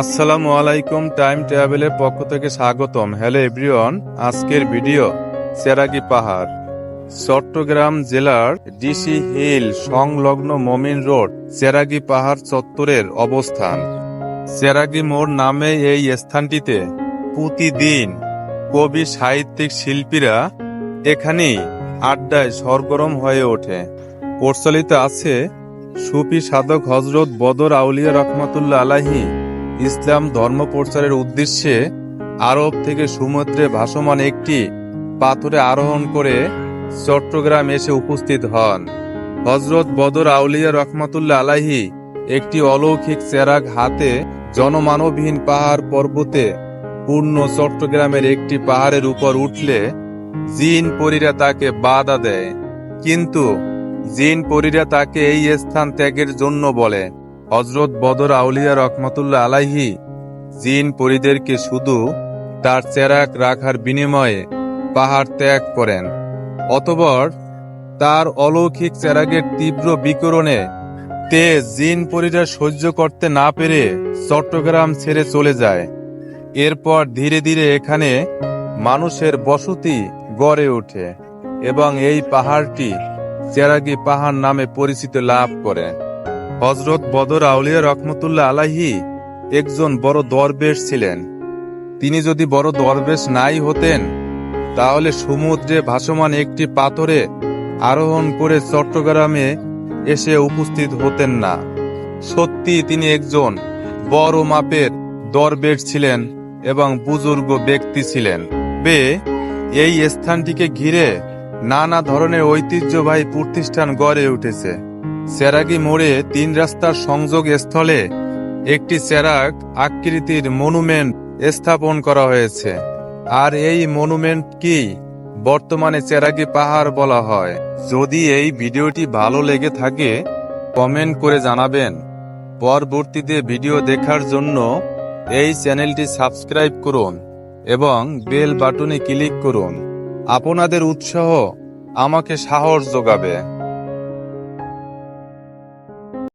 আসসালামু আলাইকুম টাইম ট্রাভেলের পক্ষ থেকে স্বাগতম। হ্যালো এভরিওয়ান, আজকের ভিডিও সেরাগি পাহাড়, চট্টগ্রাম জেলার ডিসি হিল সংলগ্ন মমিন রোড সেরাগি পাহাড় চত্বরের অবস্থান। সেরাগি মোড় নামে এই স্থানটিতে প্রতিদিন কবি সাহিত্যিক শিল্পীরা এখানেই আড্ডায় সরগরম হয়ে ওঠে। প্রচলিত আছে সুফি সাধক হজরত বদর আউলিয়া রহমাতুল্লাহ আলাহি ইসলাম ধর্ম প্রচারের উদ্দেশ্যে আরব থেকে সমুদ্রে ভাসমান একটি পাথরে আরোহণ করে চট্টগ্রাম এসে উপস্থিত হন। হজরত বদর আউলিয়া রহমাতুল্লাহ আলাহি একটি অলৌকিক চেরাগ হাতে জনমানবহীন পাহাড় পর্বতে পূর্ণ চট্টগ্রামের একটি পাহাড়ের উপর উঠলে জিন পরীরা তাকে বাধা দেয়। কিন্তু জিন পরীরা তাকে এই স্থান ত্যাগের জন্য বলে। হজরত বদর আউলিয়া রহমতুল্লাহ আলাইহি, জিন পরিদেরকে শুধু তার চেরাক রাখার বিনিময়ে পাহাড় ত্যাগ করেন। অতবর তার অলৌকিক চেরাগের তীব্র বিকরণে তেজ জিন পরীরা সহ্য করতে না পেরে চট্টগ্রাম ছেড়ে চলে যায়। এরপর ধীরে ধীরে এখানে মানুষের বসতি গড়ে ওঠে এবং এই পাহাড়টি চেরাগি পাহাড় নামে পরিচিত লাভ করে। হজরত বদর আউলিয়া রহমতুল্লাহ আলাহি একজন বড় দরবেশ ছিলেন। তিনি যদি বড় দরবেশ নাই হতেন, তাহলে সমুদ্রে ভাসমান একটি পাথরে আরোহণ করে চট্টগ্রামে এসে উপস্থিত হতেন না। সত্যি তিনি একজন বড় মাপের দরবেশ ছিলেন এবং বুজুর্গ ব্যক্তি ছিলেন। বে, এই স্থানটিকে ঘিরে নানা ধরনের ঐতিহ্যবাহী প্রতিষ্ঠান গড়ে উঠেছে। সেরাগি মোড়ে তিন রাস্তার সংযোগ স্থলে একটি সেরাক আকৃতির মনুমেন্ট স্থাপন করা হয়েছে। আর এই মনুমেন্ট কি? বর্তমানে চেরাগি পাহাড় বলা হয়। যদি এই ভিডিওটি ভালো লেগে থাকে, কমেন্ট করে জানাবেন। পরবর্তীতে ভিডিও দেখার জন্য এই চ্যানেলটি সাবস্ক্রাইব করুন এবং বেল বাটনে ক্লিক করুন। আপনাদের উৎসাহ আমাকে সাহস যোগাবে।